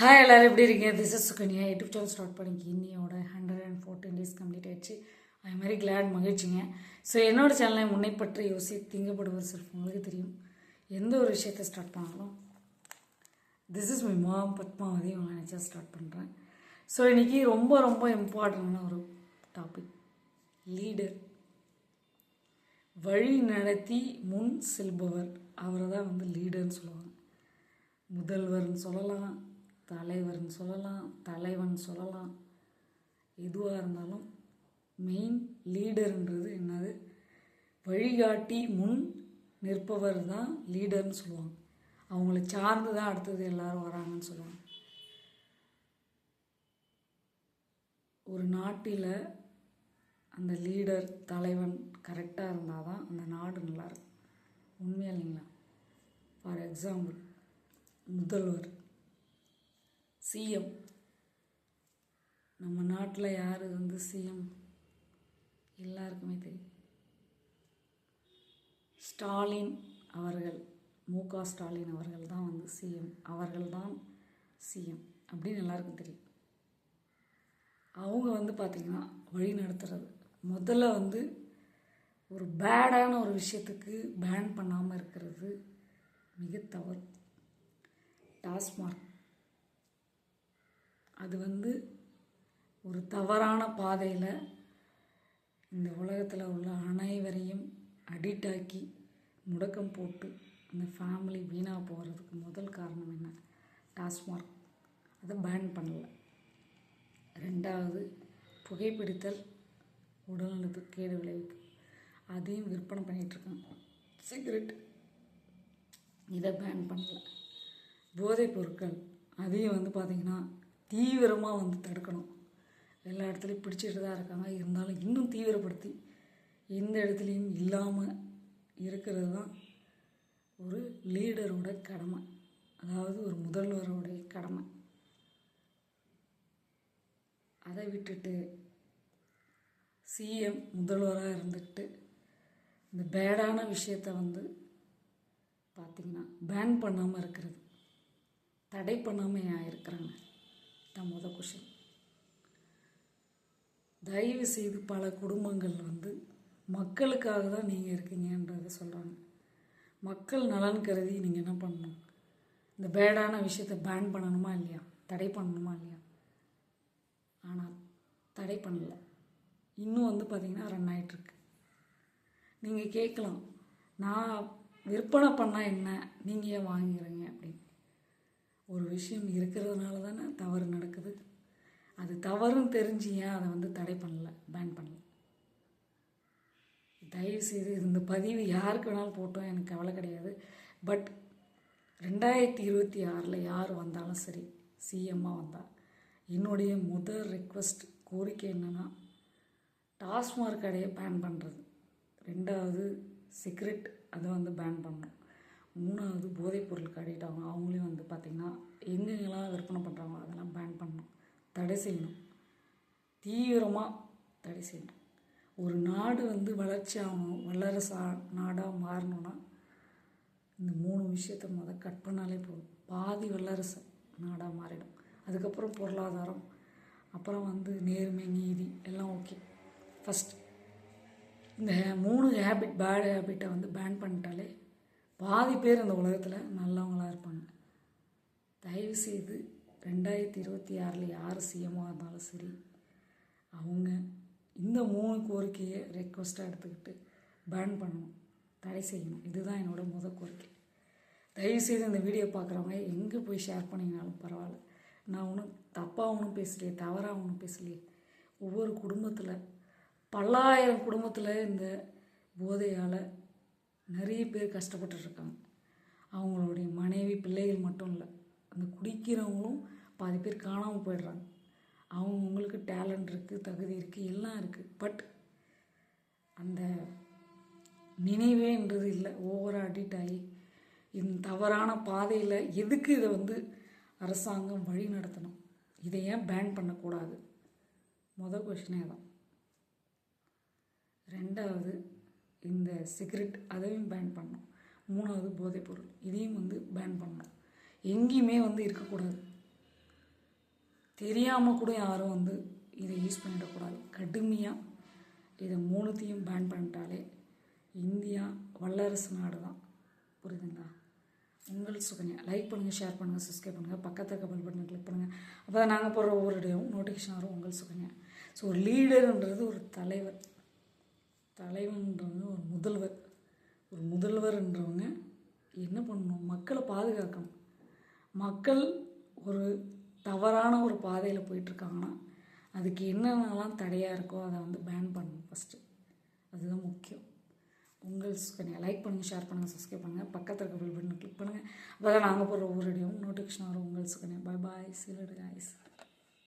Hi எல்லோரும் எப்படி இருக்கீங்க? This is Sukanya YouTube channel start பண்ணிக்கி இன்னியோட hundred and fourteen days complete ஆயிடுச்சு. ஐ மாதிரி கிளாட் மகிழ்ச்சிங்க. ஸோ என்னோட சேனலை முன்னைப்பற்றி யோசி திங்கப்படுவர் செல்ஃப் உங்களுக்கு தெரியும். எந்த ஒரு விஷயத்தை ஸ்டார்ட் பண்ணாலும் this is my mom Padmavathi உங்களை நினச்சா ஸ்டார்ட் பண்ணுறேன் ஸோ இன்றைக்கி ரொம்ப ரொம்ப இம்பார்ட்டண்டான ஒரு டாபிக் லீடர் வழி நடத்தி முன் செல்பவர். அவரை தான் வந்து லீடர்னு சொல்லுவாங்க. முதல்வர்னு சொல்லலாம். தலைவர்னு சொல்லலாம் தலைவன் சொல்லலாம். எதுவாக இருந்தாலும் மெயின் லீடருன்றது என்னது? வழிகாட்டி முன் நிற்பவர் தான் லீடர்னு சொல்லுவாங்க. அவங்கள சார்ந்து தான் அடுத்தது எல்லாரும் வராங்கன்னு சொல்லுவாங்க. ஒரு நாட்டில் அந்த லீடர் தலைவன் கரெக்டாக இருந்தால் தான் அந்த நாடு நல்லாயிருக்கும் உண்மையா இல்லைங்களா? ஃபார் எக்ஸாம்பிள் முதல்வர். சிஎம். நம்ம நாட்டில் யார் வந்து சிஎம்? எல்லாருக்குமே தெரியும். ஸ்டாலின் அவர்கள் மு க ஸ்டாலின் அவர்கள் தான் வந்து சிஎம். அவர்கள் தான் சிஎம். அப்படின்னு எல்லாருக்கும் தெரியும். அவங்க வந்து பார்த்திங்கன்னா வழி நடத்துறது. முதல்ல வந்து ஒரு பேடான ஒரு விஷயத்துக்கு பேன் பண்ணாமல் இருக்கிறது மிக தவறு. டாஸ்மார்க் அது வந்து ஒரு தவறான பாதையில் இந்த உலகத்தில் உள்ள அனைவரையும் அடிக்ட் ஆக்கி முடக்கம் போட்டு அந்த ஃபேமிலி வீணாக போகிறதுக்கு முதல் காரணம் என்ன? டாஸ்மார்க் அதை பேன் பண்ணலை. ரெண்டாவது புகைப்பிடித்தல் உடல்நலத்துக்கு கேடு விளைவிக்கும் அதையும் விற்பனை பண்ணிகிட்ருக்காங்க சிகரெட் இதை பேன் பண்ணலை. போதைப் பொருட்கள். அதையும் வந்து பார்த்திங்கன்னா தீவிரமாக வந்து தடுக்கணும். எல்லா இடத்துலையும் பிடிச்சிட்டு தான் இருக்காங்க. இருந்தாலும் இன்னும் தீவிரப்படுத்தி எந்த இடத்துலையும் இல்லாமல் இருக்கிறது தான் ஒரு லீடரோட கடமை. அதாவது ஒரு முதல்வருடைய கடமை. அதை விட்டுட்டு சிஎம் முதல்வராக இருந்துக்கிட்டு இந்த பேடான விஷயத்தை வந்து பார்த்திங்கன்னா பேன் பண்ணாமல் இருக்கிறது. தடை பண்ணாமல் ஏன் இருக்கிறாங்க. தான் முத கொஷின் தயவு செய்து பல குடும்பங்கள் வந்து மக்களுக்காக தான் நீங்கள் இருக்கீங்கன்றதை சொல்கிறாங்க மக்கள் நலன் கருதி நீங்கள் என்ன பண்ணணும்? இந்த பேடான விஷயத்தை பேன் பண்ணணுமா இல்லையா? தடை பண்ணணுமா இல்லையா? ஆனால் தடை பண்ணல. இன்னும் வந்து பார்த்திங்கன்னா ரன் ஆகிட்டுருக்கு நீங்கள் கேட்கலாம் நான் விற்பனை பண்ணால் என்ன? நீங்கள் ஏன் வாங்குறீங்க அப்படின்னு. ஒரு விஷயம் இருக்கிறதுனால தானே தவறு நடக்குது? அது தவறுன்னு தெரிஞ்சு ஏன் அதை வந்து தடை பண்ணல பேன் பண்ணல? தயவுசெய்து இந்த பதிவு யாருக்கு வேணாலும் போட்டோம் எனக்கு கவலை கிடையாது. பட் ரெண்டாயிரத்தி இருபத்தி ஆறில் யார் வந்தாலும் சரி சிஎம்மாக வந்தால் என்னுடைய முதல் ரெக்வஸ்ட் கோரிக்கை என்னென்னா டாஸ்மார்க் கடையை பேன் பண்ணுறது ரெண்டாவது சிகரெட் அதை வந்து பேன் பண்ணணும். போதைப் பொருளுக்கு அடிக்ட் ஆகும் அவங்களையும் வந்து பார்த்திங்கன்னா எங்கெங்கெல்லாம் விற்பனை பண்ணுறாங்களோ அதெல்லாம் பேன் பண்ணணும். தடை செய்யணும். தீவிரமாக தடை செய்யணும். ஒரு நாடு வந்து வளர்ச்சி ஆகணும் வல்லரசு நாடாக மாறணும்னா இந்த மூணு விஷயத்தை முத கட் பண்ணாலே போதும். பாதி வல்லரசு நாடாக மாறிடும். அதுக்கப்புறம் பொருளாதாரம் அப்புறம் வந்து நேர்மை நீதி எல்லாம் ஓகே ஃபஸ்ட் இந்த மூணு ஹேபிட் பேட் ஹேபிட்டை வந்து பேன் பண்ணிட்டாலே பாதி பேர் இந்த உலகத்தில் நல்லவங்களாக இருப்பாங்க. தயவு செய்து ரெண்டாயிரத்தி இருபத்தி ஆறில் யார் சிஎம்மாக இருந்தாலும் சரி அவங்க இந்த மூணு கோரிக்கையை ரெக்வஸ்ட்டாக எடுத்துக்கிட்டு பேன் பண்ணணும் தடை செய்யணும். இதுதான் என்னோடய முத கோரிக்கை. தயவுசெய்து இந்த வீடியோ பார்க்குறவங்க எங்கே போய் ஷேர் பண்ணிங்கனாலும் பரவாயில்ல. நான் ஒன்றும் தப்பாக ஒன்றும் பேசலையே தவறாக ஒன்றும் பேசலையே. ஒவ்வொரு குடும்பத்தில் பல்லாயிரம் குடும்பத்தில் இந்த போதையால் நிறைய பேர் கஷ்டப்பட்டுருக்காங்க அவங்களுடைய மனைவி பிள்ளைகள் மட்டும் இல்லை அந்த குடிக்கிறவங்களும் பாதி பேர் காணாமல் போயிடுறாங்க. அவங்கவுங்களுக்கு டேலண்ட் இருக்குது தகுதி இருக்குது எல்லாம் இருக்குது பட் அந்த நினைவேன்றது இல்லை. ஓவராக அடிக்ட் ஆகி இந்த தவறான பாதையில் எதுக்கு இதை வந்து அரசாங்கம் வழி நடத்தணும்? இதை ஏன் பேன் பண்ணக்கூடாது? மொதல் கொஷினே தான். ரெண்டாவது இந்த சிகரெட் அதையும் பேன் பண்ணணும். மூணாவது போதைப்பொருள் இதையும் வந்து பேன் பண்ணணும். எங்கேயுமே வந்து இருக்கக்கூடாது. தெரியாமல் கூட யாரும் வந்து இதை யூஸ் பண்ணிடக்கூடாது. கடுமையாக இதை மூணுத்தையும் பேன் பண்ணிட்டாலே இந்தியா வல்லரசு நாடு தான் புரியுதுங்களா? உங்கள் சுகன்யா. லைக் பண்ணுங்கள் ஷேர் பண்ணுங்கள் சப்ஸ்கிரைப் பண்ணுங்கள் பக்கத்தில் கபல் பட்டனை கிளிக் பண்ணுங்கள் அப்போ தான் நாங்கள் போடுற ஒவ்வொரு இடையும் நோட்டிஃபிகேஷன் வரும் உங்கள் சுகன்யா. ஸோ ஒரு லீடருன்றது ஒரு தலைவர். தலைவன்றவங்க ஒரு முதல்வர். ஒரு முதல்வர்ன்றவங்க என்ன பண்ணணும்? மக்களை பாதுகாக்கணும். மக்கள் ஒரு தவறான ஒரு பாதையில் போயிட்டுருக்காங்கன்னா அதுக்கு என்னென்னலாம் தடையாக இருக்கோ அதை வந்து பேன் பண்ணணும் ஃபஸ்ட்டு அதுதான் முக்கியம். உங்கள் சுகன்யா லைக் பண்ணுங்கள் ஷேர் பண்ணுங்கள் சப்ஸ்கிரைப் பண்ணுங்கள் பக்கத்தில் இருக்க பில் பட்டன் கிளிக் பண்ணுங்கள் அப்போ தான் நாங்கள் போடுற ஒவ்வொரு இடையும் நோட்டிஃபிகேஷன் வரும். உங்கள் சுகன்யா பாய் பாய் சிலடு ஐஸ்